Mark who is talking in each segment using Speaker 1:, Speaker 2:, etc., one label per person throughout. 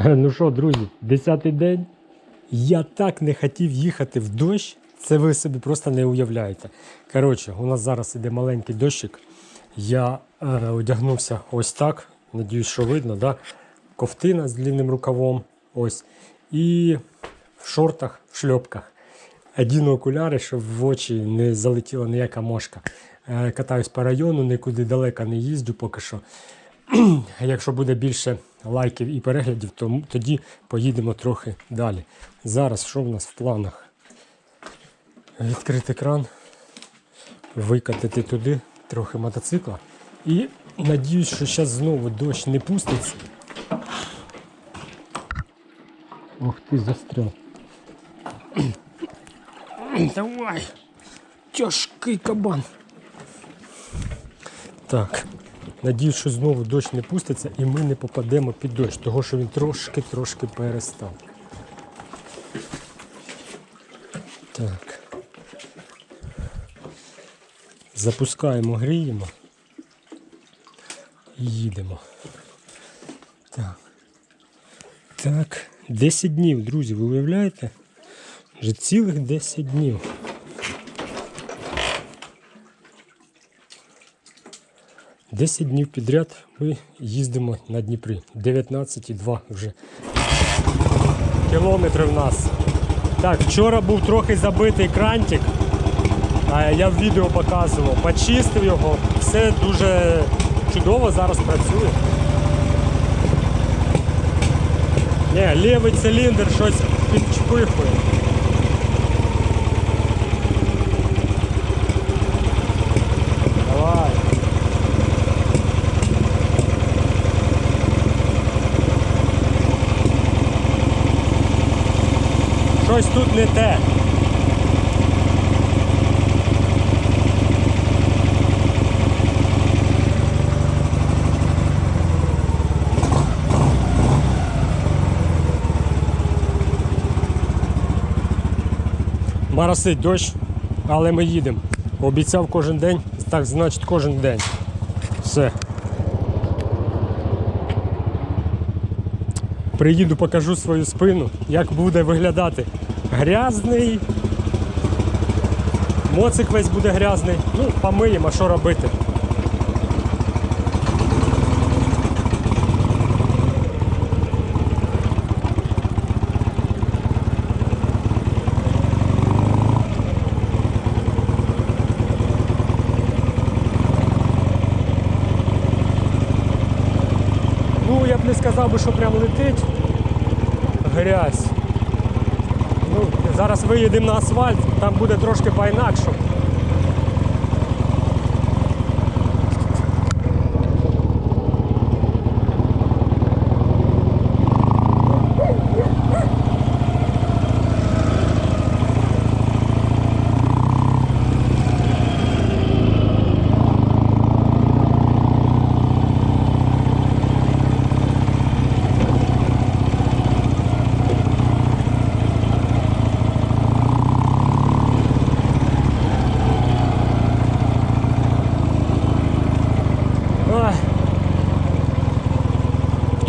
Speaker 1: Ну що, друзі, десятий день. Я так не хотів їхати в дощ, це ви собі просто не уявляєте. Коротше, у нас зараз іде маленький дощик. Я е, одягнувся ось так. Надіюсь, що видно, да? ковтина з длинним рукавом. Ось. І в шортах, в шльопках. Одіну окуляри, щоб в очі не залетіла ніяка мошка. Е, Катаюсь по району, нікуди далеко не їздю поки що. Якщо буде більше лайків і переглядів, то тоді поїдемо трохи далі. Зараз що в нас в планах? Відкрити кран, викатити туди трохи мотоцикла. І надіюсь, що зараз знову дощ не пуститься. Ох ти застрял. Давай! Тяжкий кабан. Так. Надіюсь, що знову дощ не пуститься і ми не попадемо під дощ, того що він трошки-трошки перестав. Так. Запускаємо, гріємо і їдемо. Так. Так, 10 днів, друзі, ви уявляєте? Вже цілих 10 днів. Десять днів підряд ми їздимо на Дніпрі. 19,2 вже кілометри в нас. Так, вчора був трохи забитий крантик. Я в відео показував. Почистив його, все дуже чудово зараз працює. Ні, лівий циліндр щось підчпихує. Давай. Щось тут не те. Маросить дощ, але ми їдемо. Обіцяв кожен день, так значить кожен день. Все. Приїду, покажу свою спину, як буде виглядати. Грязний. Моцик весь буде грязний. Ну, помиємо, що робити. Ну, я б не сказав би, що прям летить грязь. Зараз виїдемо на асфальт, там буде трошки по-інакшому. Ой.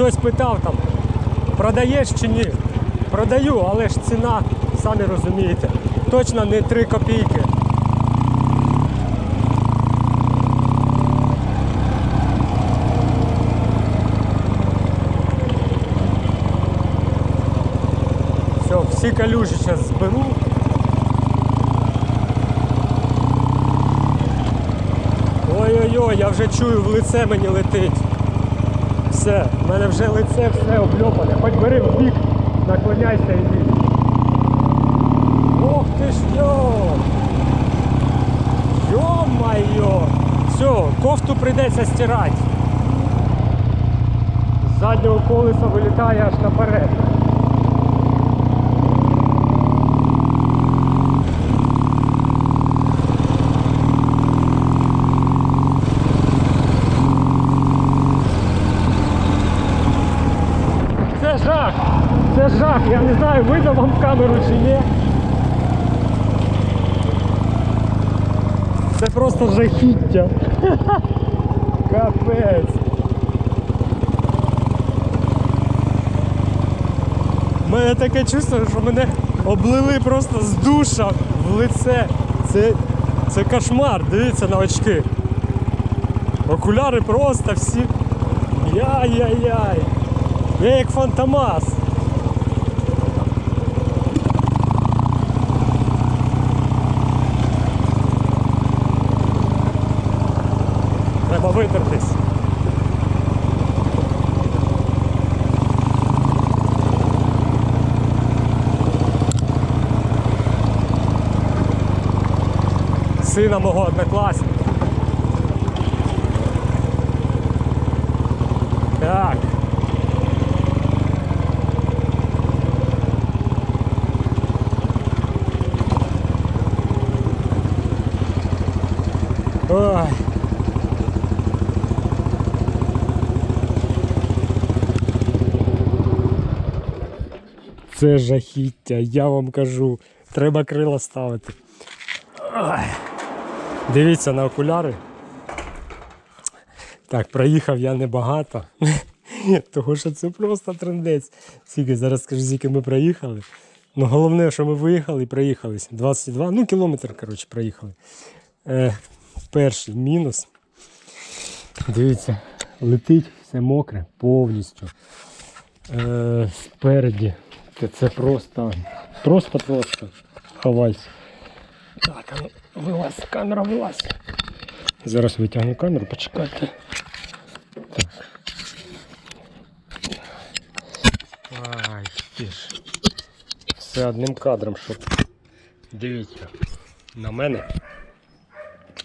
Speaker 1: Хтось питав там, продаєш чи ні? Продаю, але ж ціна, самі розумієте, точно не 3 копійки. Всі калюжі зараз зберу. Ой-ой-ой, я вже чую, в лице мені летить. Все, в мене вже лице все обльопане. Хоч бери в бік, наклоняйся і їдь. Ох ти ж йо! Йо-майо! Все, кофту прийдеться стирати. З заднього колеса вилітає аж наперед. Це жах! Це жах! Я не знаю, видно вам в камеру чи ні. Це просто жахіття. Капець. У мене таке чувство, що мене облили просто з душа в лице. Це, це кошмар, дивіться на очки. Окуляри просто всі. Яй-яй-яй. Я як фантомас. Треба витертись. Сина мого однокласника. Так. Ой. Це жахіття, я вам кажу. Треба крила ставити. Ой. Дивіться на окуляри. Так, проїхав я небагато. Того що це просто трендець. Скільки зараз скажу, скільки ми проїхали. Ну, головне, що ми виїхали і проїхалися. 22, ну кілометр, коротше, проїхали. Е, перший мінус. Дивіться, летить все мокре повністю. Е, спереді. Це, просто, просто, просто. Ховайся. Так, ну, вилазь, камера вилазь. Зараз витягну камеру, почекайте. Так. Ай, ж. Все одним кадром, щоб. Дивіться, на мене.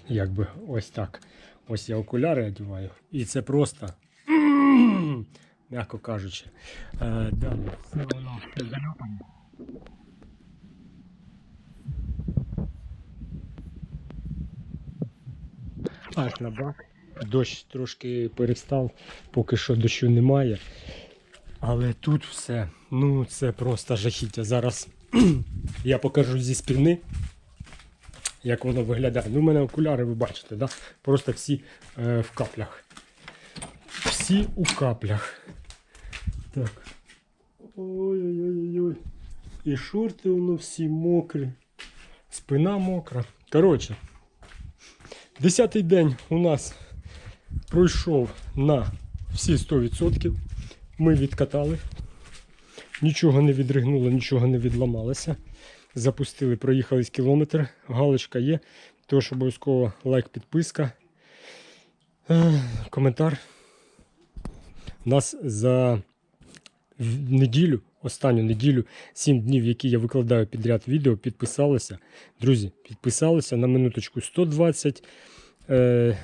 Speaker 1: Якби ось так. Ось я окуляри одягаю. І це просто. М'яко кажучи. Е, далі. Все воно все заляпане. Аж на бак. Дощ трошки перестав, поки що дощу немає. Але тут все, ну це просто жахіття. Зараз я покажу зі спини, як воно виглядає. Ну, у мене окуляри, ви бачите, да? просто всі е, в каплях. Всі у каплях. Так. Ой-ой-ой. І шорти воно всі мокрі. Спина мокра. Коротше, десятий день у нас пройшов на всі 100%. Ми відкатали. Нічого не відригнуло, нічого не відламалося. Запустили, проїхались кілометр. Галочка є. Тож обов'язково лайк, підписка. Е, Коментар. Нас за неділю, останню неділю, 7 днів, які я викладаю підряд відео, підписалося. Друзі, підписалося на минуточку 120 е,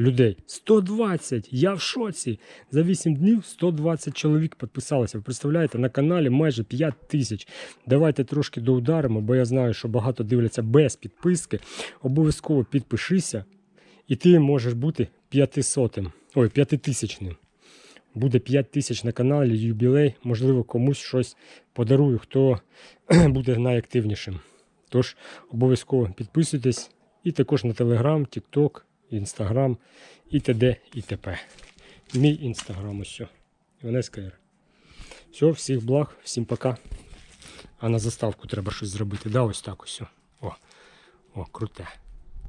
Speaker 1: людей. 120! Я в шоці! За 8 днів 120 чоловік підписалося. Ви представляєте, на каналі майже 5 тисяч. Давайте трошки доударимо, бо я знаю, що багато дивляться без підписки. Обов'язково підпишися, і ти можеш бути 500, ой, 5000. Буде 5 тисяч на каналі, юбілей, можливо, комусь щось подарую, хто буде найактивнішим. Тож обов'язково підписуйтесь і також на Телеграм, Тікток, Інстаграм і т.д. і т.п. Мій інстаграм ось. ВНСКР. Все, всіх благ, всім пока. А на заставку треба щось зробити. Да, ось так ось. О, о, круте.